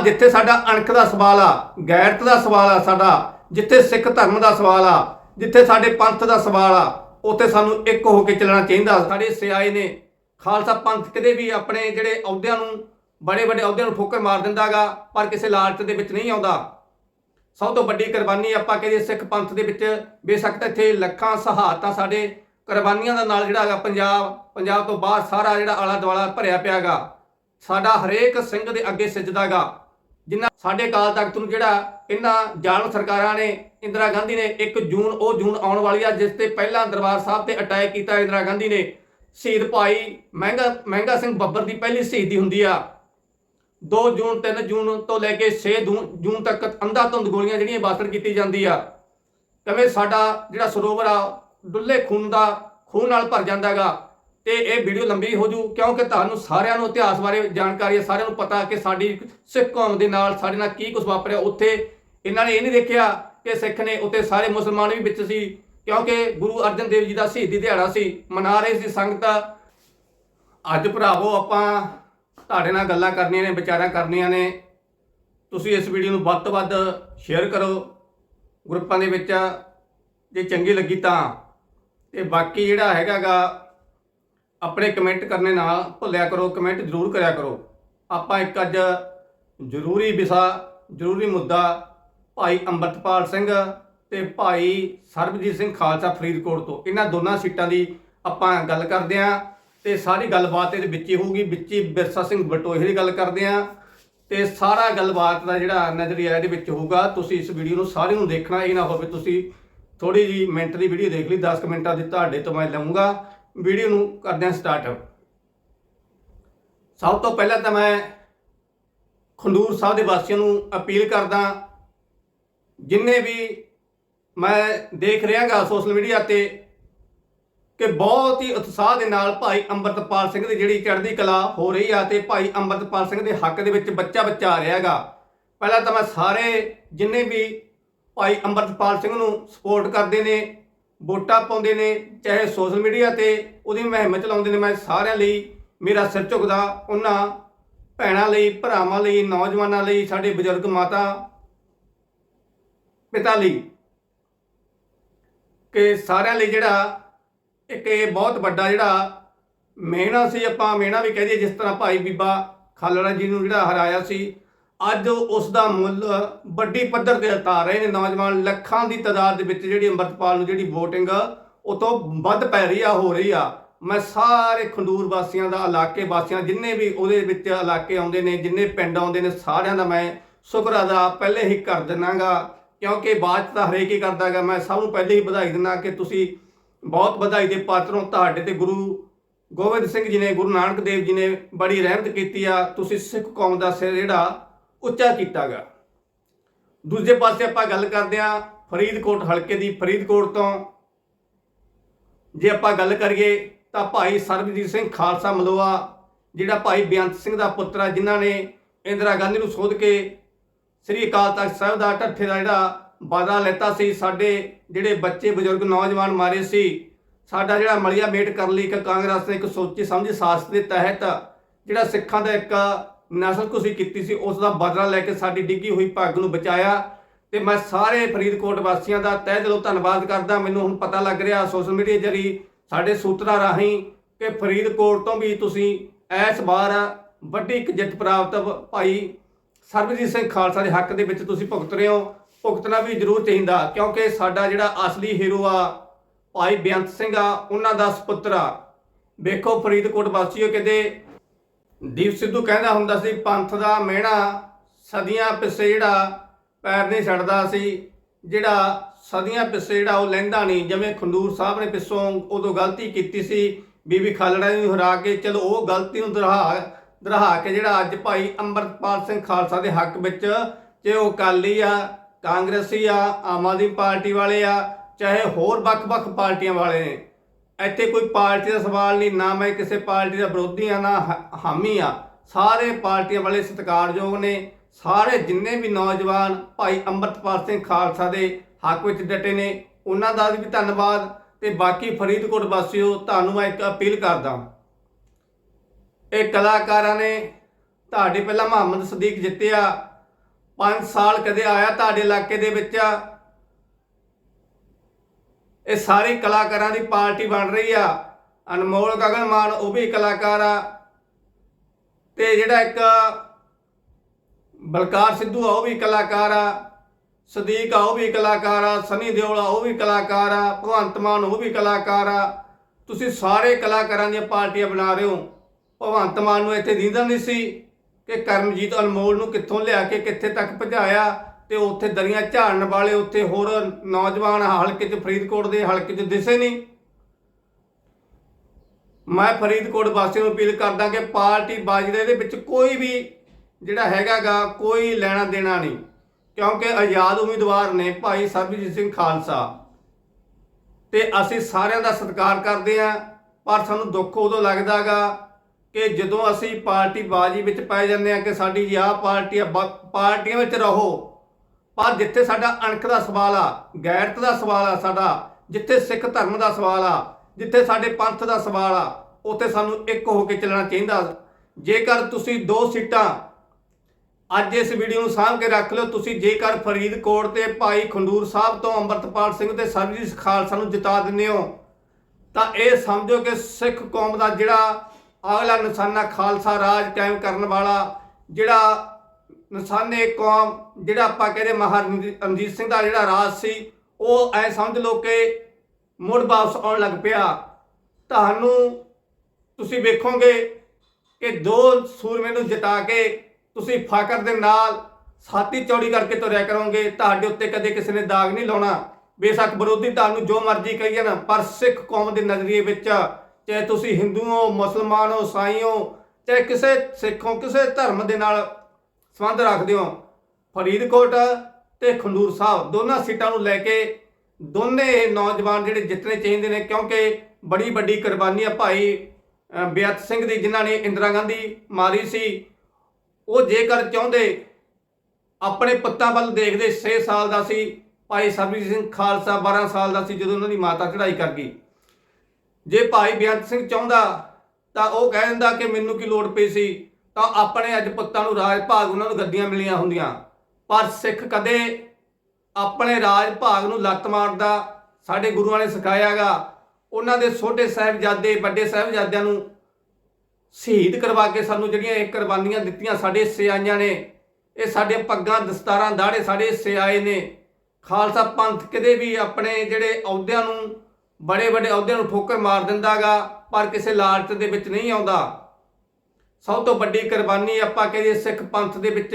ਜਿੱਥੇ ਸਾਡਾ ਅਣਖ ਦਾ ਸਵਾਲ ਆ, ਗੈਰਤ ਦਾ ਸਵਾਲ ਆ ਸਾਡਾ, ਜਿੱਥੇ ਸਿੱਖ ਧਰਮ ਦਾ ਸਵਾਲ ਆ, ਜਿੱਥੇ ਸਾਡੇ ਪੰਥ ਦਾ ਸਵਾਲ ਆ, ਉੱਥੇ ਸਾਨੂੰ ਇੱਕ ਹੋ ਕੇ ਚੱਲਣਾ ਚਾਹੀਦਾ। ਸਾਡੇ ਸਿਆਏ ਨੇ ਖਾਲਸਾ ਪੰਥ ਕਦੇ ਵੀ ਆਪਣੇ ਜਿਹੜੇ ਅਹੁਦਿਆਂ ਨੂੰ, ਬੜੇ ਵੱਡੇ ਅਹੁਦਿਆਂ ਨੂੰ ਠੋਕਰ ਮਾਰ ਦਿੰਦਾਗਾ ਪਰ ਕਿਸੇ ਲਾਲਚ ਦੇ ਵਿੱਚ ਨਹੀਂ ਆਉਂਦਾ। ਸਭ ਤੋਂ ਵੱਡੀ ਕੁਰਬਾਨੀ ਆਪਾਂ ਕਹਿੰਦੇ ਸਿੱਖ ਪੰਥ ਦੇ ਵਿੱਚ, ਬੇਸ਼ੱਕ ਤਾਂ ਇੱਥੇ ਲੱਖਾਂ ਸਹਾਇਤਾ ਸਾਡੇ ਕੁਰਬਾਨੀਆਂ ਦਾ ਨਾਲ ਜਿਹੜਾ ਹੈਗਾ ਪੰਜਾਬ ਪੰਜਾਬ ਤੋਂ ਬਾਹਰ ਸਾਰਾ ਜਿਹੜਾ ਆਲਾ ਦੁਆਲਾ ਭਰਿਆ ਪਿਆਗਾ ਸਾਡਾ ਹਰੇਕ ਸਿੰਘ ਦੇ ਅੱਗੇ ਸਿਜਦਾਗਾ ਜਿੰਨਾ ਸਾਡੇ ਕਾਲ ਤਖਤ ਨੂੰ ਜਿਹੜਾ ਇਹਨਾਂ ਜਾਲਮ ਸਰਕਾਰਾਂ ਨੇ, ਇੰਦਰਾ ਗਾਂਧੀ ਨੇ 1 ਜੂਨ, ਉਹ ਜੂਨ ਆਉਣ ਵਾਲੀ ਆ, ਜਿਸ ਤੇ ਪਹਿਲਾਂ ਦਰਬਾਰ ਸਾਹਿਬ ਤੇ ਅਟੈਕ ਕੀਤਾ ਇੰਦਰਾ ਗਾਂਧੀ ਨੇ। ਸ਼ਹੀਦ ਭਾਈ ਮਹਿੰਗਾ ਮਹਿੰਗਾ ਸਿੰਘ ਬੱਬਰ ਦੀ ਪਹਿਲੀ ਸ਼ਹੀਦੀ ਹੁੰਦੀ ਆ। 2 ਜੂਨ 3 ਜੂਨ ਤੋਂ ਲੈ ਕੇ 6 ਦੂ- ਜੂਨ ਤੱਕ ਅੰਧਾ ਧੁੰਦ ਗੋਲੀਆਂ ਜਿਹੜੀਆਂ ਬਾਸਰ ਕੀਤੀ ਜਾਂਦੀ ਆ। ਕਿਵੇਂ ਸਾਡਾ ਜਿਹੜਾ ਸਰੋਵਰ ਆ ਡੁੱਲੇ ਖੂਨ ਦਾ ਖੂਨ ਨਾਲ ਭਰ ਜਾਂਦਾਗਾ ਤੇ ਇਹ ਵੀਡੀਓ ਲੰਬੀ ਹੋ ਜੂ, ਕਿਉਂਕਿ ਤੁਹਾਨੂੰ ਸਾਰਿਆਂ ਨੂੰ ਇਤਿਹਾਸ ਬਾਰੇ ਜਾਣਕਾਰੀ ਹੈ, ਸਾਰਿਆਂ ਨੂੰ ਪਤਾ ਕਿ ਸਾਡੀ ਸਿੱਖ ਕੌਮ ਦੇ ਨਾਲ ਸਾਡੇ ਨਾਲ ਕੀ ਕੁਝ ਵਾਪਰਿਆ ਉੱਥੇ। ਇਹਨਾਂ ਨੇ ਇਹ ਨਹੀਂ ਦੇਖਿਆ ਕਿ ਸਿੱਖ ਨੇ ਉੱਥੇ ਸਾਰੇ ਮੁਸਲਮਾਨ ਵੀ ਵਿੱਚ ਸੀ, ਕਿਉਂਕਿ ਗੁਰੂ ਅਰਜਨ ਦੇਵ ਜੀ ਦਾ ਸ਼ਹੀਦੀ ਦਿਹਾੜਾ ਸੀ, ਮਨਾ ਰਹੇ ਸੀ ਸੰਗਤ। ਅੱਜ ਭਰਾਵੋ, ਆਪਾਂ ਤੁਹਾਡੇ ਨਾਲ ਗੱਲਾਂ ਕਰਨੀਆਂ ਨੇ, ਵਿਚਾਰਾਂ ਕਰਨੀਆਂ ਨੇ। ਤੁਸੀਂ ਇਸ ਵੀਡੀਓ ਨੂੰ ਵੱਧ ਤੋਂ ਵੱਧ ਸ਼ੇਅਰ ਕਰੋ, ਗਰੁੱਪਾਂ ਦੇ ਵਿੱਚ ਜੇ ਚੰਗੀ ਲੱਗੀ ਤਾਂ। ਤੇ ਬਾਕੀ ਜਿਹੜਾ ਹੈਗਾਗਾ ਆਪਣੇ ਕਮੈਂਟ ਕਰਨੇ ਨਾਲ ਭੁੱਲਿਆ ਕਰੋ ਕਮੈਂਟ ਜ਼ਰੂਰ ਕਰਿਆ ਕਰੋ। ਆਪਾਂ ਇੱਕ ਅੱਜ ਜ਼ਰੂਰੀ ਵਿਸ਼ਾ, ਜ਼ਰੂਰੀ ਮੁੱਦਾ ਭਾਈ ਅੰਮ੍ਰਿਤਪਾਲ ਸਿੰਘ ਤੇ ਭਾਈ ਸਰਬਜੀਤ ਸਿੰਘ ਖਾਲਸਾ ਫਰੀਦਕੋਟ ਤੋਂ। ਇਹਨਾਂ ਦੋਨਾਂ ਸੀਟਾਂ ਦੀ ਆਪਾਂ ਗੱਲ ਕਰਦੇ ਆਂ ਤੇ ਸਾਰੀ ਗੱਲਬਾਤ ਇਹਦੇ ਵਿੱਚ ਹੀ ਹੋਊਗੀ। ਵਿੱਚ ਹੀ ਬਿਰਸਾ ਸਿੰਘ ਬਟੋਹੇ ਦੀ ਗੱਲ ਕਰਦੇ ਆਂ ਤੇ ਸਾਰਾ ਗੱਲਬਾਤ ਦਾ ਜਿਹੜਾ ਨਜ਼ਰੀਆ ਇਹਦੇ ਵਿੱਚ ਹੋਊਗਾ। ਤੁਸੀਂ ਇਸ ਵੀਡੀਓ ਨੂੰ ਸਾਰਿਆਂ ਨੂੰ ਦੇਖਣਾ। ਇਹ ਨਾ ਹੋਵੇ ਤੁਸੀਂ ਥੋੜੀ ਜੀ ਮਿੰਟ ਦੀ ਵੀਡੀਓ ਦੇਖ ਲਈ 10 ਕੁ ਮਿੰਟਾਂ ਦੀ ਤੁਹਾਡੇ ਤੋਂ ਮੈਂ ਲਵਾਂਗਾ ਵੀਡੀਓ ਨੂੰ ਕਰਦੇ ਹਾਂ ਸਟਾਰਟ ਸਭ ਤੋਂ ਪਹਿਲਾਂ ਤਾਂ ਮੈਂ ਖੰਡੂਰ ਸਾਹਿਬ ਦੇ ਵਾਸੀਆਂ ਨੂੰ ਅਪੀਲ ਕਰਦਾ ਜਿੰਨੇ ਵੀ ਮੈਂ ਦੇਖ ਰਿਹਾਗਾ ਸੋਸ਼ਲ ਮੀਡੀਆ ਤੇ, ਕਿ ਬਹੁਤ ਹੀ ਉਤਸ਼ਾਹ ਦੇ ਨਾਲ ਭਾਈ ਅੰਮ੍ਰਿਤਪਾਲ ਸਿੰਘ ਦੀ ਜਿਹੜੀ ਚੜ੍ਹਦੀ ਕਲਾ ਹੋ ਰਹੀ ਆ ਤੇ ਭਾਈ ਅੰਮ੍ਰਿਤਪਾਲ ਸਿੰਘ ਦੇ ਹੱਕ ਦੇ ਵਿੱਚ ਬੱਚਾ ਬੱਚਾ ਆ ਰਿਹਾਗਾ ਪਹਿਲਾਂ ਤਾਂ ਮੈਂ ਸਾਰੇ ਜਿੰਨੇ ਵੀ ਭਾਈ ਅੰਮ੍ਰਿਤਪਾਲ ਸਿੰਘ ਨੂੰ ਸਪੋਰਟ ਕਰਦੇ ਨੇ ਵੋਟਾਂ ਪਾਉਂਦੇ ਨੇ, ਚਾਹੇ ਸੋਸ਼ਲ ਮੀਡੀਆ ਤੇ ਉਹਦੀ ਮੁਹਿੰਮ ਚਲਾਉਂਦੇ ਨੇ, ਮੈਂ ਸਾਰਿਆਂ ਲਈ, ਮੇਰਾ ਸਿਰ ਝੁਕਦਾ, ਉਹਨਾਂ ਭੈਣਾਂ ਲਈ, ਭਰਾਵਾਂ ਲਈ, ਨੌਜਵਾਨਾਂ ਲਈ, ਸਾਡੇ ਬਜ਼ੁਰਗ ਮਾਤਾ ਪਿਤਾ ਲਈ, ਕਿ ਸਾਰਿਆਂ ਲਈ ਜਿਹੜਾ ਇੱਕ ਇਹ ਬਹੁਤ ਵੱਡਾ ਜਿਹੜਾ ਮਿਹਣਾ ਸੀ, ਆਪਾਂ ਮਿਹਣਾ ਵੀ ਕਹਿ ਦਈਏ, ਜਿਸ ਤਰ੍ਹਾਂ ਭਾਈ ਬੀਬਾ ਖਾਲੜਾ ਜੀ ਨੂੰ ਜਿਹੜਾ ਹਰਾਇਆ ਸੀ ਅੱਜ ਉਸ ਦਾ ਮੁੱਲ ਵੱਡੀ ਪੱਧਰ ਤੇ ਉਤਾਰ ਰਹੇ ਨੇ। ਨੌਜਵਾਨ ਲੱਖਾਂ ਦੀ ਤਾਦਾਦ ਦੇ ਵਿੱਚ ਜਿਹੜੀ ਅੰਮ੍ਰਿਤਪਾਲ ਨੂੰ ਜਿਹੜੀ VOTING ਉਹ ਤੋਂ ਵੱਧ ਪੈ ਰਹੀ ਆ, ਹੋ ਰਹੀ ਆ। ਮੈਂ ਸਾਰੇ ਖੰਡੂਰ ਵਾਸੀਆਂ ਦਾ, ਇਲਾਕੇ ਵਾਸੀਆਂ, ਜਿੰਨੇ ਵੀ ਉਹਦੇ ਵਿੱਚ ਇਲਾਕੇ ਆਉਂਦੇ ਨੇ, ਜਿੰਨੇ ਪਿੰਡ ਆਉਂਦੇ ਨੇ, ਸਾਰਿਆਂ ਦਾ ਮੈਂ ਸ਼ੁਕਰ ਅਦਾ ਪਹਿਲੇ ਹੀ ਕਰ ਦਿਨਾਗਾ। ਕਿਉਂਕਿ ਬਾਅਦ 'ਚ ਤਾਂ ਹਰੇਕ ਹੀ ਕਰਦਾਗਾ। ਮੈਂ ਸਭ ਨੂੰ ਪਹਿਲੇ ਹੀ ਵਧਾਈ ਦਿੰਦਾ ਕਿ ਤੁਸੀਂ ਬਹੁਤ ਵਧਾਈ ਦੇ ਪਾਤਰ ਹੋ। ਤੁਹਾਡੇ ਤੇ ਗੁਰੂ ਗੋਬਿੰਦ ਸਿੰਘ ਜੀ ਨੇ, ਗੁਰੂ ਨਾਨਕ ਦੇਵ ਜੀ ਨੇ ਬੜੀ ਰਹਿਮਤ ਕੀਤੀ ਆ। ਤੁਸੀਂ ਸਿੱਖ ਕੌਮ ਦਾ ਸਿਰ ਜਿਹੜਾ ਉੱਚਾ ਕੀਤਾਗਾ। ਦੂਜੇ ਪਾਸੇ ਆਪਾਂ ਗੱਲ ਕਰਦੇ ਆ ਫਰੀਦਕੋਟ, ਹਲਕੇ ਦੀ ਫਰੀਦਕੋਟ ਤੋਂ। ਜੇ ਆਪਾਂ ਗੱਲ ਕਰੀਏ ਤਾਂ ਭਾਈ ਸਰਬਜੀਤ ਸਿੰਘ ਖਾਲਸਾ ਮਲੋਆ, ਜਿਹੜਾ ਭਾਈ ਬੇਅੰਤ ਸਿੰਘ ਦਾ ਪੁੱਤਰ ਆ, ਜਿਨ੍ਹਾਂ ਨੇ ਇੰਦਰਾ ਗਾਂਧੀ ਨੂੰ ਸੋਧ ਕੇ ਸ੍ਰੀ ਅਕਾਲ ਤਖਤ ਸਾਹਿਬ ਦਾ ਢੱਠੇ ਦਾ ਜਿਹੜਾ ਬਦਲਾ ਲੈਤਾ ਸੀ, ਸਾਡੇ ਜਿਹੜੇ ਬੱਚੇ, ਬਜ਼ੁਰਗ, ਨੌਜਵਾਨ ਮਾਰੇ ਸੀ, ਸਾਡਾ ਜਿਹੜਾ ਮਲੀਆ ਮੇਟ ਕਰਨ ਲਈ ਇੱਕ ਕਾਂਗਰਸ ਨੇ ਇੱਕ ਸੋਚੀ ਸਮਝੀ ਸਾਸਤ ਦੇ ਤਹਿਤ ਜਿਹੜਾ ਸਿੱਖਾਂ ਦਾ ਇੱਕ ਨਸਲ ਕੁਸੀ ਕੀਤੀ ਸੀ ਉਸ ਦਾ ਬਦਲਾ ਲੈ ਕੇ ਸਾਡੀ ਡਿੱਗੀ ਹੋਈ ਪੱਗ ਨੂੰ ਬਚਾਇਆ ਤੇ ਮੈਂ ਸਾਰੇ ਫਰੀਦਕੋਟ ਵਾਸੀਆਂ ਦਾ ਤਹਿ ਦਿਲੋਂ ਧੰਨਵਾਦ ਕਰਦਾ। ਮੈਨੂੰ ਹੁਣ ਪਤਾ ਲੱਗ ਰਿਹਾ ਸੋਸ਼ਲ ਮੀਡੀਆ ਜਰੀ ਸਾਡੇ ਸੂਤਰਾਂ ਰਾਹੀਂ ਕਿ ਫਰੀਦਕੋਟ ਤੋਂ ਵੀ ਤੁਸੀਂ ਇਸ ਵਾਰ ਵੱਡੀ ਇੱਕ ਜਿੱਤ ਪ੍ਰਾਪਤ ਭਾਈ ਸਰਬਜੀਤ ਸਿੰਘ ਖਾਲਸਾ ਦੇ ਹੱਕ ਦੇ ਵਿੱਚ ਤੁਸੀਂ ਭੁਗਤ ਰਹੇ ਹੋ। ਭੁਗਤਣਾ ਵੀ ਜ਼ਰੂਰ ਚਾਹੀਦਾ ਕਿਉਂਕਿ ਸਾਡਾ ਜਿਹੜਾ ਅਸਲੀ ਹੀਰੋ ਆ, ਭਾਈ ਬੇਅੰਤ ਸਿੰਘ ਆ, ਉਹਨਾਂ ਦਾ ਸੁਪੁੱਤਰ ਆ। ਵੇਖੋ ਫਰੀਦਕੋਟ ਵਾਸੀਓ ਕਹਿੰਦੇ ਦੀਪ ਸਿੱਧੂ ਕਹਿੰਦਾ ਹੁੰਦਾ ਸੀ, ਪੰਥ ਦਾ ਮਿਹਣਾ ਸਦੀਆਂ ਪਿੱਛੇ ਜਿਹੜਾ ਪੈਰ ਨਹੀਂ ਛੱਡਦਾ ਸੀ, ਜਿਹੜਾ ਸਦੀਆਂ ਪਿੱਛੇ ਜਿਹੜਾ ਉਹ ਲੈਂਦਾ ਨਹੀਂ। ਜਿਵੇਂ ਖੰਡੂਰ ਸਾਹਿਬ ਨੇ ਪਿੱਛੋਂ ਉਦੋਂ ਗਲਤੀ ਕੀਤੀ ਸੀ, ਬੀਬੀ ਖਾਲੜਾ ਨੂੰ ਹਰਾ ਕੇ, ਚਲੋ ਉਹ ਗਲਤੀ ਨੂੰ ਦਰਹਾ ਦਰਹਾ ਕੇ ਜਿਹੜਾ ਅੱਜ ਭਾਈ ਅੰਮ੍ਰਿਤਪਾਲ ਸਿੰਘ ਖਾਲਸਾ ਦੇ ਹੱਕ ਵਿੱਚ ਜੇ ਉਹ ਅਕਾਲੀ ਆ, ਕਾਂਗਰਸੀ ਆ, ਆਮ ਆਦਮੀ ਪਾਰਟੀ ਵਾਲੇ ਆ, ਚਾਹੇ ਹੋਰ ਵੱਖ-ਵੱਖ ਪਾਰਟੀਆਂ ਵਾਲੇ ਨੇ। ਇੱਥੇ ਕੋਈ ਪਾਰਟੀ ਦਾ ਸਵਾਲ ਨਹੀਂ, ਨਾ ਮੈਂ ਕਿਸੇ ਪਾਰਟੀ ਦਾ ਵਿਰੋਧੀ ਆ ਨਾ ਹ- ਹਾਮੀ ਆ ਸਾਰੇ ਪਾਰਟੀਆਂ ਵਾਲੇ ਸਤਿਕਾਰਯੋਗ ਨੇ। ਸਾਰੇ ਜਿੰਨੇ ਵੀ ਨੌਜਵਾਨ ਭਾਈ ਅੰਮ੍ਰਿਤਪਾਲ ਸਿੰਘ ਖਾਲਸਾ ਦੇ ਹੱਕ ਵਿੱਚ ਡਟੇ ਨੇ, ਉਹਨਾਂ ਦਾ ਵੀ ਧੰਨਵਾਦ। ਤੇ ਬਾਕੀ ਫਰੀਦਕੋਟ ਵਾਸੀਓ, ਤੁਹਾਨੂੰ ਮੈਂ ਇੱਕ ਅਪੀਲ ਕਰਦਾ ਇਹ ਕਲਾਕਾਰਾਂ ਨੇ ਤੁਹਾਡੇ ਪਹਿਲਾਂ ਮੁਹੰਮਦ ਸਦੀਕ ਜਿੱਤਿਆ। 5 ਸਾਲ ਕਦੇ ਆਇਆ ਤੁਹਾਡੇ ਇਲਾਕੇ ਦੇ ਵਿੱਚ। ਇਹ ਸਾਰੇ ਕਲਾਕਾਰਾਂ ਦੀ ਪਾਰਟੀ ਬਣ ਰਹੀ ਆ। ਅਨਮੋਲ ਗਗਨ ਮਾਨ ਉਹ ਵੀ ਕਲਾਕਾਰ ਆ। ਤੇ ਜਿਹੜਾ ਇੱਕ ਬਲਕਾਰ ਸਿੱਧੂ ਆ, ਉਹ ਵੀ ਕਲਾਕਾਰ ਆ। ਸਦੀਕ ਆ, ਉਹ ਵੀ ਕਲਾਕਾਰ ਆ। ਸਨੀ ਦਿਓਲ ਆ, ਉਹ ਵੀ ਕਲਾਕਾਰ ਆ। ਭਗਵੰਤ ਮਾਨ, ਉਹ ਵੀ ਕਲਾਕਾਰ ਆ। ਤੁਸੀਂ ਸਾਰੇ ਕਲਾਕਾਰਾਂ ਦੀਆਂ ਪਾਰਟੀਆਂ ਬਣਾ ਰਹੇ ਹੋ। ਭਗਵੰਤ ਮਾਨ ਨੂੰ ਇੱਥੇ ਦੀਂਦਾ ਨਹੀਂ ਸੀ ਕਿ ਕਰਮਜੀਤ ਅਨਮੋਲ ਨੂੰ ਕਿੱਥੋਂ ਲਿਆ ਕੇ ਕਿੱਥੇ ਤੱਕ ਪਹੁੰਚਾਇਆ ਤੇ ਉੱਥੇ ਦਰੀਆਂ ਝਾੜਨ ਵਾਲੇ ਉੱਥੇ ਹੋਰ ਨੌਜਵਾਨ ਹਲਕੇ 'ਚ ਫਰੀਦਕੋਟ ਦੇ ਹਲਕੇ 'ਚ ਦਿਸੇ ਨਹੀਂ। ਮੈਂ ਫਰੀਦਕੋਟ ਵਾਸੀਆਂ ਨੂੰ ਅਪੀਲ ਕਰਦਾ ਕਿ ਪਾਰਟੀ ਬਾਜਰੇ ਦੇ ਵਿੱਚ ਕੋਈ ਵੀ ਜਿਹੜਾ ਹੈਗਾਗਾ ਕੋਈ ਲੈਣਾ ਦੇਣਾ ਨਹੀਂ, ਕਿਉਂਕਿ ਆਜ਼ਾਦ ਉਮੀਦਵਾਰ ਨੇ ਭਾਈ ਸਰਬਜੀਤ ਸਿੰਘ ਖਾਲਸਾ। ਤੇ ਅਸੀਂ ਸਾਰਿਆਂ ਦਾ ਸਤਿਕਾਰ ਕਰਦੇ ਆਂ ਪਰ ਸਾਨੂੰ ਦੁੱਖ ਉਦੋਂ ਲੱਗਦਾਗਾ ਕਿ ਜਦੋਂ ਅਸੀਂ ਪਾਰਟੀ ਬਾਜੀ ਵਿੱਚ ਪੈ ਜਾਂਦੇ ਆ ਕਿ ਸਾਡੀ ਆਹ ਪਾਰਟੀ ਆ, ਬ- ਪਾਰਟੀਆਂ ਵਿੱਚ ਰਹੋ। ਪਰ ਜਿੱਥੇ ਸਾਡਾ ਅਣਖ ਦਾ ਸਵਾਲ ਆ ਗੈਰਤ ਦਾ ਸਵਾਲ ਆ ਸਾਡਾ, ਜਿੱਥੇ ਸਿੱਖ ਧਰਮ ਦਾ ਸਵਾਲ ਆ, ਜਿੱਥੇ ਸਾਡੇ ਪੰਥ ਦਾ ਸਵਾਲ ਆ, ਉੱਥੇ ਸਾਨੂੰ ਇੱਕ ਹੋ ਕੇ ਚੱਲਣਾ ਚਾਹੀਦਾ। ਜੇਕਰ ਤੁਸੀਂ ਦੋ ਸੀਟਾਂ ਅੱਜ ਇਸ ਵੀਡੀਓ ਨੂੰ ਸਾਂਭ ਕੇ ਰੱਖ ਲਿਓ, ਤੁਸੀਂ ਜੇਕਰ ਫਰੀਦਕੋਟ ਤੇ ਭਾਈ ਖੰਡੂਰ ਸਾਹਿਬ ਤੋਂ ਅੰਮ੍ਰਿਤਪਾਲ ਸਿੰਘ ਤੇ ਸਰਬਜੀਤ ਖਾਲਸਾ ਨੂੰ ਜਿਤਾ ਦਿੰਦੇ ਹੋ, ਤਾਂ ਇਹ ਸਮਝੋ ਕਿ ਸਿੱਖ ਕੌਮ ਦਾ ਜਿਹੜਾ ਅਗਲਾ ਨਿਸ਼ਾਨਾ ਖਾਲਸਾ ਰਾਜ ਕਾਇਮ ਕਰਨ ਵਾਲਾ, ਜਿਹੜਾ ਨਿਸ਼ਾਨੇ ਕੌਮ, ਜਿਹੜਾ ਆਪਾਂ ਕਹਿੰਦੇ ਮਹਾਰਾਜਾ ਰਣਜੀਤ ਸਿੰਘ ਦਾ ਜਿਹੜਾ ਰਾਜ ਸੀ, ਉਹ ਐ ਸਮਝ ਲਓ ਕਿ ਮੁੜ ਵਾਪਸ ਆਉਣ ਲੱਗ ਪਿਆ। ਤੁਹਾਨੂੰ ਤੁਸੀਂ ਵੇਖੋਗੇ ਕਿ ਦੋ ਸੂਰਮੇ ਨੂੰ ਜਿਤਾ ਕੇ ਤੁਸੀਂ ਫਖਰ ਦੇ ਨਾਲ ਛਾਤੀ ਚੌੜੀ ਕਰਕੇ ਤੁਰਿਆ ਕਰੋਗੇ। ਤੁਹਾਡੇ ਉੱਤੇ ਕਦੇ ਕਿਸੇ ਨੇ ਦਾਗ ਨਹੀਂ ਲਾਉਣਾ। ਬੇਸ਼ੱਕ ਵਿਰੋਧੀ ਤੁਹਾਨੂੰ ਜੋ ਮਰਜ਼ੀ ਕਹੀ ਜਾਣ ਪਰ ਸਿੱਖ ਕੌਮ ਦੇ ਨਜ਼ਰੀਏ ਵਿੱਚ ਚਾਹੇ ਤੁਸੀਂ ਹਿੰਦੂ ਹੋ ਮੁਸਲਮਾਨ ਹੋ ਸਾਈ ਹੋ ਚਾਹੇ ਕਿਸੇ ਸਿੱਖ ਹੋ ਕਿਸੇ ਧਰਮ ਦੇ ਨਾਲ ਸੰਬੰਧ ਰੱਖਦੇ ਹੋ। ਫਰੀਦਕੋਟ ਤੇ ਖੰਡੂਰ ਸਾਹਿਬ ਦੋਨਾਂ ਸੀਟਾਂ ਨੂੰ ਲੈ ਕੇ ਦੋਨੇ ਨੌਜਵਾਨ ਜਿਹੜੇ ਜਿੱਤਣੇ ਚਾਹੀਦੇ ਨੇ ਕਿਉਂਕਿ ਬੜੀ ਵੱਡੀ ਕੁਰਬਾਨੀ ਆ ਭਾਈ ਅ, ਬੇਅੰਤ ਸਿੰਘ ਦੀ ਜਿਨ੍ਹਾਂ ਨੇ ਇੰਦਰਾ ਗਾਂਧੀ ਮਾਰੀ ਸੀ। ਉਹ ਜੇਕਰ ਚਾਹੁੰਦੇ ਆਪਣੇ ਪੁੱਤਾਂ ਵੱਲ ਦੇਖਦੇ 6 ਸਾਲ ਦਾ ਸੀ ਭਾਈ ਸਰਬਜੀਤ ਸਿੰਘ ਖਾਲਸਾ 12 ਸਾਲ ਦਾ ਸੀ ਜਦੋਂ ਉਹਨਾਂ ਦੀ ਮਾਤਾ ਚੜ੍ਹਾਈ ਕਰ ਗਈ। ਜੇ ਭਾਈ ਬੇਅੰਤ ਸਿੰਘ ਚਾਹੁੰਦਾ ਤਾਂ ਉਹ ਕਹਿ ਦਿੰਦਾ ਕਿ ਮੈਨੂੰ ਕੀ ਲੋੜ ਪਈ ਸੀ? ਤਾਂ ਆਪਣੇ ਅੱਜ ਪੁੱਤਾਂ ਨੂੰ ਰਾਜ ਭਾਗ ਉਹਨਾਂ ਨੂੰ ਗੱਦੀਆਂ ਮਿਲੀਆਂ ਹੁੰਦੀਆਂ। ਪਰ ਸਿੱਖ ਕਦੇ ਆਪਣੇ ਰਾਜ ਭਾਗ ਨੂੰ ਲੱਤ ਮਾਰਦਾ, ਸਾਡੇ ਗੁਰੂਆਂ ਨੇ ਸਿਖਾਇਆਗਾ, ਉਹਨਾਂ ਦੇ ਛੋਟੇ ਸਾਹਿਬਜ਼ਾਦੇ, ਵੱਡੇ ਸਾਹਿਬਜ਼ਾਦਿਆਂ ਨੂੰ ਸ਼ਹੀਦ ਕਰਵਾ ਕੇ ਸਾਨੂੰ ਜਿਹੜੀਆਂ ਇਹ ਕੁਰਬਾਨੀਆਂ ਦਿੱਤੀਆਂ ਸਾਡੇ ਹਿੱਸੇ ਆਈਆਂ ਨੇ, ਇਹ ਸਾਡੇ ਪੱਗਾਂ, ਦਸਤਾਰਾਂ ਦਾੜੇ ਸਾਡੇ ਹਿੱਸੇ ਆਏ ਨੇ। ਖਾਲਸਾ ਪੰਥ ਕਦੇ ਵੀ ਆਪਣੇ ਜਿਹੜੇ ਅਹੁਦਿਆਂ ਨੂੰ, ਬੜੇ ਵੱਡੇ ਅਹੁਦਿਆਂ ਨੂੰ ਠੋਕਰ ਮਾਰ ਦਿੰਦਾਗਾ, ਪਰ ਕਿਸੇ ਲਾਲਚ ਦੇ ਵਿੱਚ ਨਹੀਂ ਆਉਂਦਾ। ਸਭ ਤੋਂ ਵੱਡੀ ਕੁਰਬਾਨੀ ਆਪਾਂ ਕਹਿੰਦੇ ਸਿੱਖ ਪੰਥ ਦੇ ਵਿੱਚ।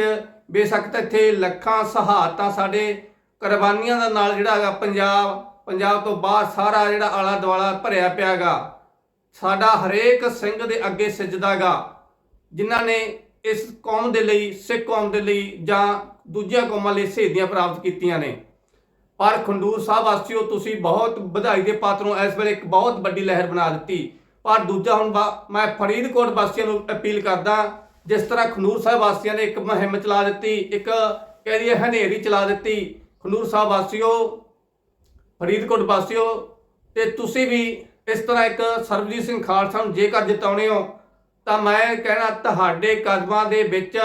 ਬੇਸ਼ੱਕ ਤਾਂ ਇੱਥੇ ਲੱਖਾਂ ਸਹਾਇਤਾਂ ਸਾਡੇ ਕੁਰਬਾਨੀਆਂ ਦਾ ਨਾਲ ਜਿਹੜਾ ਹੈਗਾ ਪੰਜਾਬ ਪੰਜਾਬ ਤੋਂ ਬਾਹਰ ਸਾਰਾ ਜਿਹੜਾ ਆਲਾ ਦੁਆਲਾ ਭਰਿਆ ਪਿਆਗਾ। ਸਾਡਾ ਹਰੇਕ ਸਿੰਘ ਦੇ ਅੱਗੇ ਸਜਦਾਗਾ। ਜਿਨ੍ਹਾਂ ਨੇ ਇਸ ਕੌਮ ਦੇ ਲਈ, ਸਿੱਖ ਕੌਮ ਦੇ ਲਈ ਜਾਂ ਦੂਜੀਆਂ ਕੌਮਾਂ ਲਈ ਸ਼ਹੀਦੀਆਂ ਪ੍ਰਾਪਤ ਕੀਤੀਆਂ ਨੇ। ਪਰ ਖੰਡੂਰ ਸਾਹਿਬ ਵਾਸੀਓ, ਤੁਸੀਂ ਬਹੁਤ ਵਧਾਈ ਦੇ ਪਾਤਰ ਹੋ। ਇਸ ਵੇਲੇ ਇੱਕ ਬਹੁਤ ਵੱਡੀ ਲਹਿਰ ਬਣਾ ਦਿੱਤੀ। ਪਰ ਦੂਜਾ ਹੁਣ ਬਾ- ਮੈਂ ਫਰੀਦਕੋਟ ਵਾਸੀਆਂ ਨੂੰ ਅਪੀਲ ਕਰਦਾ, ਜਿਸ ਤਰ੍ਹਾਂ ਖਨੂਰ ਸਾਹਿਬ ਵਾਸੀਆਂ ਨੇ ਇੱਕ ਮੁਹਿੰਮ ਚਲਾ ਦਿੱਤੀ, ਇੱਕ ਕਹਿ ਦਈਏ ਹਨੇਰੀ ਚਲਾ ਦਿੱਤੀ। ਖਨੂਰ ਸਾਹਿਬ ਵਾਸੀਓ, ਫਰੀਦਕੋਟ ਵਾਸੀਓ, ਤੇ ਤੁਸੀਂ ਵੀ ਇਸ ਤਰ੍ਹਾਂ ਇੱਕ ਸਰਬਜੀਤ ਸਿੰਘ ਖਾਲਸਾ ਨੂੰ ਜੇਕਰ ਜਿਤਾਉਣੇ ਹੋ, ਤਾਂ ਮੈਂ ਕਹਿਣਾ ਤੁਹਾਡੇ ਕਦਮਾਂ ਦੇ ਵਿੱਚ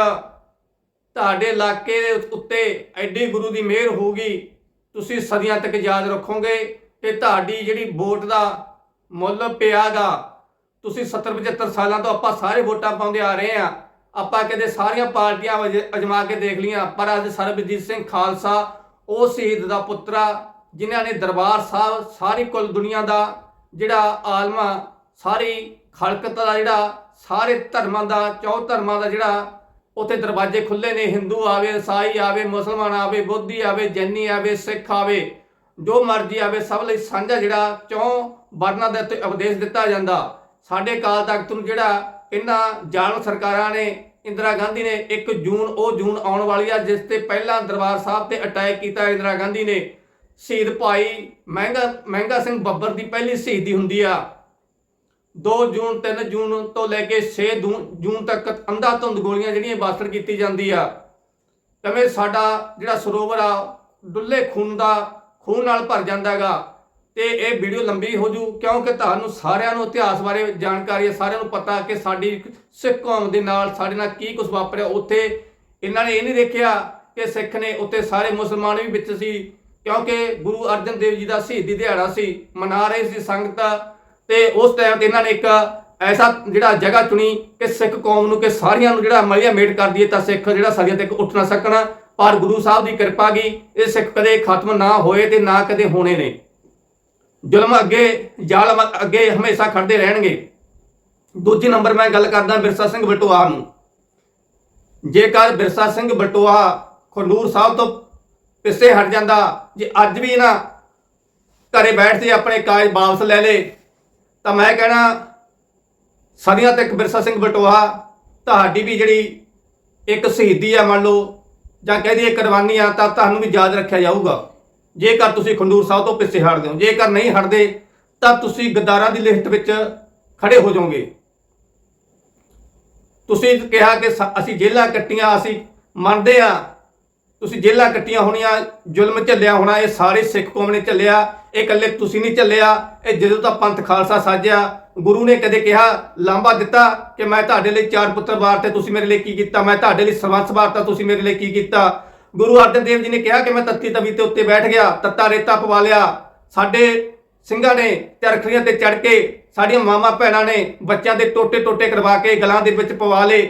ਤੁਹਾਡੇ ਇਲਾਕੇ ਦੇ ਉੱਤੇ ਐਡੀ ਗੁਰੂ ਦੀ ਮਿਹਰ ਹੋਊਗੀ। ਤੁਸੀਂ ਸਦੀਆਂ ਤੱਕ ਯਾਦ ਰੱਖੋਗੇ ਕਿ ਤੁਹਾਡੀ ਜਿਹੜੀ ਵੋਟ ਦਾ ਮੁੱਲ, ਪਿਆ ਦਾ ਤੁਸੀਂ 70 75 ਸਾਲਾਂ ਤੋਂ ਆਪਾਂ ਸਾਰੇ ਵੋਟਾਂ ਪਾਉਂਦੇ ਆ ਰਹੇ ਆ। ਆਪਾਂ ਕਦੇ ਸਾਰੀਆਂ ਪਾਰਟੀਆਂ ਵਜ- ਅਜਮਾ ਕੇ ਦੇਖ ਲੀਆਂ ਪਰ ਅੱਜ ਸਰਬਜੀਤ ਸਿੰਘ ਖਾਲਸਾ, ਉਹ ਸ਼ਹੀਦ ਦਾ ਪੁੱਤਰਾ ਜਿਨ੍ਹਾਂ ਨੇ ਦਰਬਾਰ ਸਾਹਿਬ ਸਾਰੀ ਕੁੱਲ ਦੁਨੀਆ ਦਾ ਜਿਹੜਾ ਆਲਮਾ, ਸਾਰੀ ਖਲਕਤ ਦਾ ਜਿਹੜਾ, ਸਾਰੇ ਧਰਮਾਂ ਦਾ, ਚੌ ਧਰਮਾਂ ਦਾ ਜਿਹੜਾ, ਉੱਥੇ ਦਰਵਾਜ਼ੇ ਖੁੱਲੇ ਨੇ, ਹਿੰਦੂ ਆਵੇ, ਈਸਾਈ ਆਵੇ, ਮੁਸਲਮਾਨ ਆਵੇ, ਬੁੱਧੀ ਆਵੇ, ਜੈਨੀ ਆਵੇ, ਸਿੱਖ ਆਵੇ, ਜੋ ਮਰਜ਼ੀ ਆਵੇ, ਸਭ ਲਈ ਸਾਂਝਾ ਜਿਹੜਾ ਚੌ ਵਰਨਾਂ ਦੇ ਉੱਤੇ ਉਪਦੇਸ਼ ਦਿੱਤਾ ਜਾਂਦਾ। ਸਾਡੇ ਕਾਲ ਤਖਤ ਨੂੰ ਜਿਹੜਾ ਇਹਨਾਂ ਜਾਣ ਸਰਕਾਰਾਂ ਨੇ, ਇੰਦਰਾ ਗਾਂਧੀ ਨੇ 1 ਜੂਨ, ਉਹ ਜੂਨ ਆਉਣ ਵਾਲੀ ਆ, ਜਿਸ ਤੇ ਪਹਿਲਾਂ ਦਰਬਾਰ ਸਾਹਿਬ ਤੇ ਅਟੈਕ ਕੀਤਾ ਇੰਦਰਾ ਗਾਂਧੀ ਨੇ। ਸ਼ਹੀਦ ਭਾਈ ਮਹਿੰਗਾ ਮਹਿੰਗਾ ਸਿੰਘ ਬੱਬਰ ਦੀ ਪਹਿਲੀ ਸ਼ਹੀਦੀ ਹੁੰਦੀ ਆ। 2 ਜੂਨ 3 ਜੂਨ ਤੋਂ ਲੈ ਕੇ 6 ਦੂ- ਜੂਨ ਤੱਕ ਅੰਧਾ ਧੁੰਦ ਗੋਲੀਆਂ ਜਿਹੜੀਆਂ ਬਾਸਟਰ ਕੀਤੀ ਜਾਂਦੀ ਆ। ਤਵੇਂ ਸਾਡਾ ਜਿਹੜਾ ਸਰੋਵਰ ਆ, ਡੁੱਲੇ ਖੂਨ ਦਾ, ਖੂਨ ਨਾਲ ਭਰ ਜਾਂਦਾਗਾ ਤੇ ਇਹ ਵੀਡੀਓ ਲੰਬੀ ਹੋ ਜੂ, ਕਿਉਂਕਿ ਤੁਹਾਨੂੰ ਸਾਰਿਆਂ ਨੂੰ ਇਤਿਹਾਸ ਬਾਰੇ ਜਾਣਕਾਰੀ ਹੈ, ਸਾਰਿਆਂ ਨੂੰ ਪਤਾ ਕਿ ਸਾਡੀ ਸਿੱਖ ਕੌਮ ਦੇ ਨਾਲ ਸਾਡੇ ਨਾਲ ਕੀ ਕੁਝ ਵਾਪਰਿਆ। ਉੱਥੇ ਇਹਨਾਂ ਨੇ ਇਹ ਨਹੀਂ ਦੇਖਿਆ ਕਿ ਸਿੱਖ ਨੇ ਉੱਥੇ ਸਾਰੇ ਮੁਸਲਮਾਨ ਵੀ ਵਿੱਚ ਸੀ, ਕਿਉਂਕਿ ਗੁਰੂ ਅਰਜਨ ਦੇਵ ਜੀ ਦਾ ਸ਼ਹੀਦੀ ਦਿਹਾੜਾ ਸੀ, ਮਨਾ ਰਹੇ ਸੀ ਸੰਗਤ। ਤੇ ਉਸ ਟਾਈਮ ਤੇ ਇਹਨਾਂ ਨੇ ਇੱਕ ਐਸਾ ਜਿਹੜਾ ਜਗ੍ਹਾ ਚੁਣੀ ਕਿ ਸਿੱਖ ਕੌਮ ਨੂੰ, ਕਿ ਸਾਰੀਆਂ ਨੂੰ ਜਿਹੜਾ ਮਲਿਆ ਮੇਟ ਕਰ ਦਈਏ ਤਾਂ ਸਿੱਖ ਜਿਹੜਾ ਸਾਰੀਆਂ ਤੱਕ ਉੱਠ ਨਾ ਸਕਣ। ਪਰ ਗੁਰੂ ਸਾਹਿਬ ਦੀ ਕਿਰਪਾ ਗਈ, ਇਹ ਸਿੱਖ ਕਦੇ ਖਤਮ ਨਾ ਹੋਏ ਤੇ ਨਾ ਕਦੇ ਹੋਣੇ ਨੇ। ਜ਼ੁਲਮ ਅੱਗੇ, ਜ਼ਾਲਮ ਅੱਗੇ ਹਮੇਸ਼ਾ ਖੜਦੇ ਰਹਿਣਗੇ। ਦੂਜੇ ਨੰਬਰ ਮੈਂ ਗੱਲ ਕਰਦਾ ਬਿਰਸਾ ਸਿੰਘ ਬਟੋਆ ਨੂੰ। ਜੇਕਰ ਬਿਰਸਾ ਸਿੰਘ ਬਟੋਆ ਖੰਡੂਰ ਸਾਹਿਬ ਤੋਂ ਪਿੱਛੇ ਹਟ ਜਾਂਦਾ, ਜੇ ਅੱਜ ਵੀ ਨਾ ਘਰੇ ਬੈਠ ਕੇ ਆਪਣੇ ਕਾਜ ਵਾਪਸ ਲੈ ਲੇ, ਤਾਂ ਮੈਂ ਕਹਿਣਾ, ਸਦੀਆਂ ਤੱਕ ਬਿਰਸਾ ਸਿੰਘ ਬਟੂਆ, ਤੁਹਾਡੀ ਵੀ ਜਿਹੜੀ ਇੱਕ ਸ਼ਹੀਦੀ ਆ ਮੰਨ ਲਓ, ਜਾਂ ਕਹਿ ਦਈਏ ਕੁਰਬਾਨੀ ਆ, ਤਾਂ ਤੁਹਾਨੂੰ ਵੀ ਯਾਦ ਰੱਖਿਆ ਜਾਊਗਾ। ਜੇਕਰ ਤੁਸੀਂ ਖੰਡੂਰ ਸਾਹਿਬ ਤੋਂ ਪਿੱਛੇ ਹਟਦੇ ਹੋ, ਜੇਕਰ ਨਹੀਂ ਹਟਦੇ, ਤਾਂ ਤੁਸੀਂ ਗਦਾਰਾਂ ਦੀ ਲਿਸਟ ਵਿੱਚ ਖੜੇ ਹੋ ਜਾਓਗੇ। ਤੁਸੀਂ ਕਿਹਾ ਕਿ ਅਸੀਂ ਜੇਲਾਂ ਕੱਟੀਆਂ, ਅਸੀਂ ਮੰਨਦੇ ਆ ਤੁਸੀਂ ਜੇਲਾਂ ਕੱਟੀਆਂ ਹੋਣੀਆਂ, ਜ਼ੁਲਮ ਝੱਲਿਆ ਹੋਣਾ, ਇਹ ਸਾਰੇ ਸਿੱਖ ਕੌਮ ਨੇ ਝੱਲਿਆ। ਇਹ ਇਕੱਲੇ ਤੁਸੀਂ ਨਹੀਂ ਝੱਲਿਆ। ਇਹ ਜਦੋਂ ਤਾਂ ਪੰਥ ਖਾਲਸਾ ਸਾਜਿਆ, ਗੁਰੂ ਨੇ ਕਦੇ ਕਿਹਾ, ਲਾਂਭਾ ਦਿੱਤਾ ਕਿ ਮੈਂ ਤੁਹਾਡੇ ਲਈ ਚਾਰ ਪੁੱਤਰ ਵਾਰਤੇ, ਤੁਸੀਂ ਮੇਰੇ ਲਈ ਕੀ ਕੀਤਾ? ਮੈਂ ਤੁਹਾਡੇ ਲਈ ਸਰਬੰਸ ਵਾਰਤਾ ਤੁਸੀਂ ਮੇਰੇ ਲਈ ਕੀ ਕੀਤਾ? ਗੁਰੂ ਅਰਜਨ ਦੇਵ ਜੀ ਨੇ ਕਿਹਾ ਕਿ ਮੈਂ ਤੱਤੀ ਤਵੀ ਤੇ ਉੱਤੇ ਬੈਠ ਗਿਆ, ਤੱਤਾ ਰੇਤਾ ਪਵਾ ਲਿਆ। ਸਾਡੇ ਸਿੰਘਾਂ ਨੇ ਚਰਖੜੀਆਂ ਤੇ ਚੜ ਕੇ ਸਾਡੀਆਂ ਮਾਮਾ ਭੈਣਾਂ ਨੇ ਬੱਚਿਆਂ ਦੇ ਟੋਟੇ ਟੋਟੇ ਕਰਵਾ ਕੇ ਗਲਾਂ ਦੇ ਵਿੱਚ ਪਵਾ ਲੇ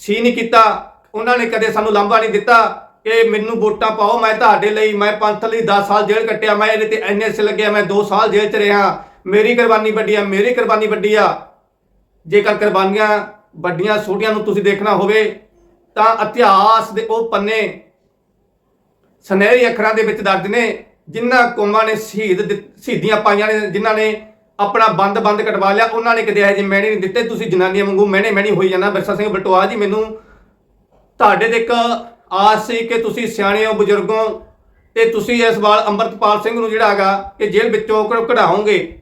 ਸੀ ਨਹੀਂ ਕੀਤਾ, ਉਹਨਾਂ ਨੇ ਕਦੇ ਸਾਨੂੰ ਲਾਂਭਾ ਨਹੀਂ ਦਿੱਤਾ। ਕਿ ਮੈਨੂੰ ਵੋਟਾਂ ਪਾਓ, ਮੈਂ ਤੁਹਾਡੇ ਲਈ, ਮੈਂ ਪੰਥ ਲਈ 10 ਸਾਲ ਜੇਲ੍ਹ ਕੱਟਿਆ, ਮੈਂ ਇਹਦੇ ਤੇ ਐਨਐਸ ਲੱਗਿਆ, ਮੈਂ 2 ਸਾਲ ਜੇਲ੍ਹ 'ਚ ਰਿਹਾ। ਮੇਰੀ ਕੁਰਬਾਨੀ ਵੱਡੀ ਆ, ਮੇਰੀ ਕੁਰਬਾਨੀ ਵੱਡੀ ਆ। ਜੇਕਰ ਕੁਰਬਾਨੀਆਂ ਵੱਡੀਆਂ, ਛੋਟੀਆਂ ਨੂੰ ਤੁਸੀਂ ਦੇਖਣਾ ਹੋਵੇ, ਤਾਂ ਇਤਿਹਾਸ ਦੇ ਉਹ ਪੰਨੇ ਸੁਨਹਿਰੀ ਅੱਖਰਾਂ ਦੇ ਵਿੱਚ ਦਰਜ ਨੇ, ਜਿਨ੍ਹਾਂ ਕੌਮਾਂ ਨੇ ਸ਼ਹੀਦ ਦਿੱਤ- ਸ਼ਹੀਦੀਆਂ ਪਾਈਆਂ ਨੇ, ਜਿਨ੍ਹਾਂ ਨੇ ਆਪਣਾ ਬੰਦ ਬੰਦ ਕਟਵਾ ਲਿਆ, ਉਹਨਾਂ ਨੇ ਕਦੇ ਇਹੋ ਜਿਹੇ ਮਹਿਣੇ ਨਹੀਂ ਦਿੱਤੇ। ਤੁਸੀਂ ਜਨਾਨੀਆਂ ਵਾਂਗੂ ਮਹਿਣੇ ਮਹਿਣੀ ਹੋਈ ਜਾਂਦਾ। ਬਿਰਸਾ ਸਿੰਘ ਬਟੋਆ ਜੀ, ਮੈਨੂੰ ਤੁਹਾਡੇ ਤੇ ਇੱਕ ਆਸ ਸੀ ਕਿ ਤੁਸੀਂ ਸਿਆਣੇ ਹੋ, ਬਜ਼ੁਰਗੋ ਤੇ ਤੁਸੀਂ ਇਸ ਵਾਰ ਅੰਮ੍ਰਿਤਪਾਲ ਸਿੰਘ ਨੂੰ ਜਿਹੜਾ ਹੈਗਾ ਕਿ ਜੇਲ੍ਹ ਵਿੱਚੋਂ ਕਢਾਓਗੇ।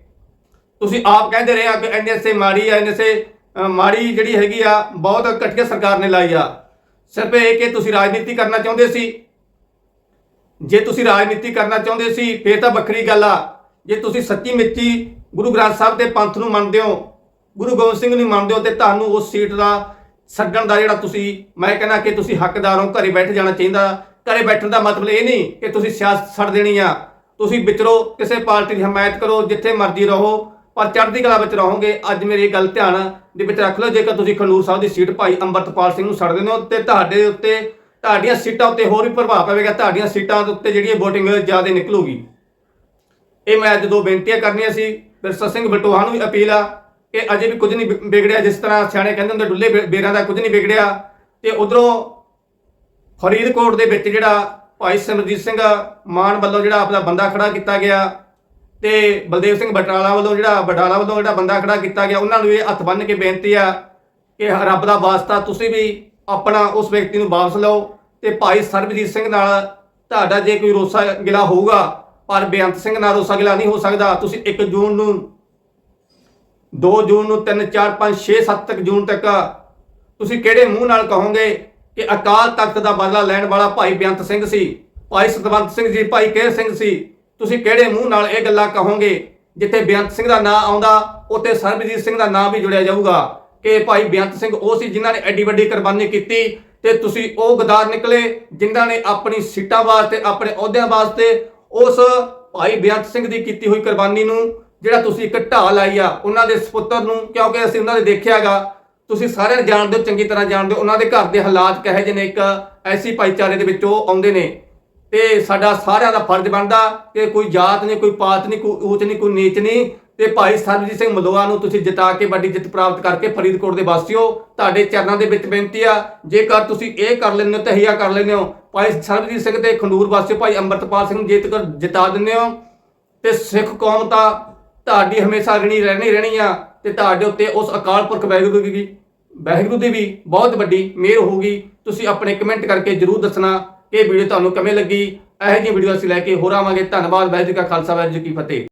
ਤੁਸੀਂ ਆਪ ਕਹਿੰਦੇ ਰਹੇ ਆ ਕਿ ਐਨਐਸਏ ਮਾੜੀ ਆ ਐਨਐਸਏ ਮਾੜੀ ਜਿਹੜੀ ਹੈਗੀ ਆ, ਬਹੁਤ ਘਟੀਆ ਸਰਕਾਰ ਨੇ ਲਾਈ ਆ। ਸਿਰਫ ਇਹ ਕਿ ਤੁਸੀਂ ਰਾਜਨੀਤੀ ਕਰਨਾ ਚਾਹੁੰਦੇ ਸੀ ਜੇ ਤੁਸੀਂ ਰਾਜਨੀਤੀ ਕਰਨਾ ਚਾਹੁੰਦੇ ਸੀ, ਫੇਰ ਤਾਂ ਵੱਖਰੀ ਗੱਲ ਆ। ਜੇ ਤੁਸੀਂ ਸੱਚੀ ਮਿੱਚੀ ਗੁਰੂ ਗ੍ਰੰਥ ਸਾਹਿਬ ਦੇ ਪੰਥ ਨੂੰ ਮੰਨਦੇ ਹੋ, ਗੁਰੂ ਗੋਬਿੰਦ ਸਿੰਘ ਨੂੰ ਮੰਨਦੇ ਹੋ, ਤੇ ਤੁਹਾਨੂੰ ਉਸ ਸੀਟ ਦਾ ਛੱਡਣ ਦਾ ਜਿਹੜਾ ਤੁਸੀਂ, ਮੈਂ ਕਹਿੰਦਾ ਕਿ ਤੁਸੀਂ ਹੱਕਦਾਰ ਹੋ, ਘਰੇ ਬੈਠ ਜਾਣਾ ਚਾਹੀਦਾ। ਘਰੇ ਬੈਠਣ ਦਾ ਮਤਲਬ ਇਹ ਨਹੀਂ ਕਿ ਤੁਸੀਂ ਸਿਆਸਤ ਛੱਡ ਦੇਣੀ ਆ। ਤੁਸੀਂ ਵਿਚਰੋ, ਕਿਸੇ ਪਾਰਟੀ ਦੀ ਹਮਾਇਤ ਕਰੋ, ਜਿੱਥੇ ਮਰਜ਼ੀ ਰਹੋ, ਪਰ ਚੜ੍ਹਦੀ ਕਲਾ ਵਿੱਚ ਰਹੋਗੇ। ਅੱਜ ਮੇਰੀ ਇਹ ਗੱਲ ਧਿਆਨ ਦੇ ਵਿੱਚ ਰੱਖ ਲਓ, ਜੇਕਰ ਤੁਸੀਂ ਖੰਡੂਰ ਸਾਹਿਬ ਦੀ ਸੀਟ ਭਾਈ ਅੰਮ੍ਰਿਤਪਾਲ ਸਿੰਘ ਨੂੰ ਛੱਡ ਦਿੰਦੇ ਹੋ, ਤੇ ਤੁਹਾਡੇ ਉੱਤੇ ਤੁਹਾਡੀਆਂ ਸੀਟਾਂ ਉੱਤੇ ਹੋਰ ਵੀ ਪ੍ਰਭਾਵ ਪਵੇਗਾ, ਤੁਹਾਡੀਆਂ ਸੀਟਾਂ ਦੇ ਉੱਤੇ ਜਿਹੜੀ VOTING ਜ਼ਿਆਦਾ ਨਿਕਲੂਗੀ। ਇਹ ਮੈਂ ਅੱਜ ਦੋ ਬੇਨਤੀਆਂ ਕਰਨੀਆਂ ਸੀ, ਬਿਰਸਾ ਸਿੰਘ ਬਟੋਹਾ ਨੂੰ ਵੀ ਅਪੀਲ ਆ ਕਿ ਅਜੇ ਵੀ ਕੁਝ ਨਹੀਂ ਵਿ- ਵਿਗੜਿਆ, ਜਿਸ ਤਰ੍ਹਾਂ ਸਿਆਣੇ ਕਹਿੰਦੇ ਹੁੰਦੇ ਡੁੱਲੇ ਬੇ- ਬੇਰਾਂ ਦਾ ਕੁਝ ਨਹੀਂ ਵਿਗੜਿਆ। ਤੇ ਉਧਰੋਂ ਫਰੀਦਕੋਟ ਦੇ ਵਿੱਚ ਜਿਹੜਾ ਭਾਈ ਸਿਮਰਜੀਤ ਸਿੰਘ ਮਾਨ ਵੱਲੋਂ ਜਿਹੜਾ ਆਪਣਾ ਬੰਦਾ ਖੜਾ ਕੀਤਾ ਗਿਆ ਤੇ ਬਲਦੇਵ ਸਿੰਘ ਬਟਾਲਾ ਵੱਲੋਂ ਜਿਹੜਾ, ਬਟਾਲਾ ਵੱਲੋਂ ਜਿਹੜਾ ਬੰਦਾ ਖੜਾ ਕੀਤਾ ਗਿਆ, ਉਹਨਾਂ ਨੂੰ ਇਹ ਹੱਥ ਬੰਨ੍ਹ ਕੇ ਬੇਨਤੀ ਆ ਕਿ ਰੱਬ ਦਾ ਵਾਸਤਾ ਤੁਸੀਂ ਵੀ ਆਪਣਾ ਉਸ ਵਿਅਕਤੀ ਨੂੰ ਵਾਪਸ ਲਓ ਤੇ ਭਾਈ ਸਰਬਜੀਤ ਸਿੰਘ ਨਾਲ ਤੁਹਾਡਾ ਜੇ ਕੋਈ ਰੋਸਾ ਗਿਲਾ ਹੋਊਗਾ, ਪਰ ਬੇਅੰਤ ਸਿੰਘ ਨਾਲ ਰੋਸਾ ਗਿਲਾ ਨਹੀਂ ਹੋ ਸਕਦਾ। ਤੁਸੀਂ 1 ਜੂਨ ਨੂੰ 2 ਜੂਨ ਨੂੰ 3 4 5 6 7 ਤੱਕ ਜੂਨ ਤੱਕ ਤੁਸੀਂ ਕਿਹੜੇ ਮੂੰਹ ਨਾਲ ਕਹੋਗੇ ਕਿ ਅਕਾਲ ਤਖਤ ਦਾ ਬਦਲਾ ਲੈਣ ਵਾਲਾ ਭਾਈ ਬੇਅੰਤ ਸਿੰਘ ਸੀ, ਭਾਈ ਸਤਵੰਤ ਸਿੰਘ ਜੀ, ਭਾਈ ਕੇਰ ਸਿੰਘ ਸੀ? ਤੁਸੀਂ ਕਿਹੜੇ ਮੂੰਹ ਨਾਲ ਇਹ ਗੱਲਾਂ ਕਹੋਗੇ ਜਿੱਥੇ ਬੇਅੰਤ ਸਿੰਘ ਦਾ ਨਾਂ ਆਉਂਦਾ, ਉੱਥੇ ਸਰਬਜੀਤ ਸਿੰਘ ਦਾ ਨਾਂ ਵੀ ਜੁੜਿਆ ਜਾਊਗਾ? ਕਿ ਭਾਈ ਬੇਅੰਤ ਸਿੰਘ ਉਹ ਸੀ ਜਿਨ੍ਹਾਂ ਨੇ ਐਡੀ ਵੱਡੀ ਕੁਰਬਾਨੀ ਕੀਤੀ ਤੇ ਤੁਸੀਂ ਉਹ ਗਦਾਰ ਨਿਕਲੇ ਜਿਨ੍ਹਾਂ ਨੇ ਆਪਣੀ ਸੀਟਾਂ ਵਾਸਤੇ, ਆਪਣੇ ਅਹੁਦਿਆਂ ਵਾਸਤੇ ਉਸ ਭਾਈ ਬੇਅੰਤ ਸਿੰਘ ਦੀ ਕੀਤੀ ਹੋਈ ਕੁਰਬਾਨੀ ਨੂੰ, ਜਿਹੜਾ ਤੁਸੀਂ ਇੱਕ ਢਾਹ ਲਾਈ ਆ, ਉਹਨਾਂ ਦੇ ਸੁਪੁੱਤਰ ਨੂੰ, ਕਿਉਂਕਿ ਅਸੀਂ ਉਹਨਾਂ ਦੇ ਦੇਖਿਆਗਾ ਤੁਸੀਂ ਸਾਰਿਆਂ ਜਾਣਦੇ ਹੋ, ਚੰਗੀ ਤਰ੍ਹਾਂ ਜਾਣਦੇ ਹੋ, ਉਹਨਾਂ ਦੇ ਘਰ ਦੇ ਹਾਲਾਤ ਕਹੇ ਜਿਹੇ ਨੇ, ਇੱਕ ਐਸੀ ਭਾਈਚਾਰੇ ਦੇ ਵਿੱਚ ਉਹ ਆਉਂਦੇ ਨੇ। ਤੇ ਸਾਡਾ ਸਾਰਿਆਂ ਦਾ ਫਰਜ਼ ਬਣਦਾ ਕਿ ਕੋਈ ਜਾਤ ਨਹੀਂ, ਕੋਈ ਪਾਤ ਨਹੀਂ, ਕੋਈ ਊਚ ਨਹੀਂ, ਕੋਈ ਨੀਚ ਨਹੀਂ ਤੇ ਭਾਈ ਸਰਬਜੀਤ ਸਿੰਘ ਮਲੋਆ ਨੂੰ ਤੁਸੀਂ ਜਿਤਾ ਕੇ ਵੱਡੀ ਜਿੱਤ ਪ੍ਰਾਪਤ ਕਰਕੇ ਫਰੀਦਕੋਟ ਦੇ ਵਾਸੀਓ, ਤੁਹਾਡੇ ਚਰਨਾਂ ਦੇ ਵਿੱਚ ਬੇਨਤੀ ਆ, ਜੇਕਰ ਤੁਸੀਂ ਇਹ ਕਰ ਲੈਂਦੇ ਹੋ, ਤਹੀਆ ਕਰ ਲੈਂਦੇ ਹੋ, ਭਾਈ ਸਰਬਜੀਤ ਸਿੰਘ ਤੇ ਖੰਡੂਰ ਵਾਸੀਓ, ਭਾਈ ਅੰਮ੍ਰਿਤਪਾਲ ਸਿੰਘ ਨੂੰ ਜਿਤਾ ਦਿੰਦੇ ਹੋ। ਤੇ ਸਿੱਖ ਕੌਮ ਤਾਂ ਤੁਹਾਡੀ ਹਮੇਸ਼ਾ ਰਣੀ ਰਹਿਣੀ ਰਹਿਣੀ ਆ, ਤੇ ਤੁਹਾਡੇ ਉੱਤੇ ਉਸ ਅਕਾਲ ਪੁਰਖ ਵਾਹਿਗੁਰੂ ਦੀ ਵਾਹਿਗੁਰੂ ਦੀ ਵੀ ਬਹੁਤ ਵੱਡੀ ਮਿਹਰ ਹੋਊਗੀ। ਤੁਸੀਂ ਆਪਣੇ ਕਮੈਂਟ ਕਰਕੇ ਜਰੂਰ ਦੱਸਣਾ ਕਿ ਵੀਡੀਓ ਤੁਹਾਨੂੰ ਕਿਵੇਂ ਲੱਗੀ। ਇਹੋ ਜਿਹੀ ਵੀਡੀਓ ਅਸੀਂ ਲੈ ਕੇ ਹੋਰ ਆਵਾਂਗੇ। ਧੰਨਵਾਦ, ਵਾਹਿਗੁਰੂ ਜੀ ਕਾ ਖਾਲਸਾ, ਵਾਹਿਗੁਰੂ ਜੀ ਕੀ ਫਤਿਹ।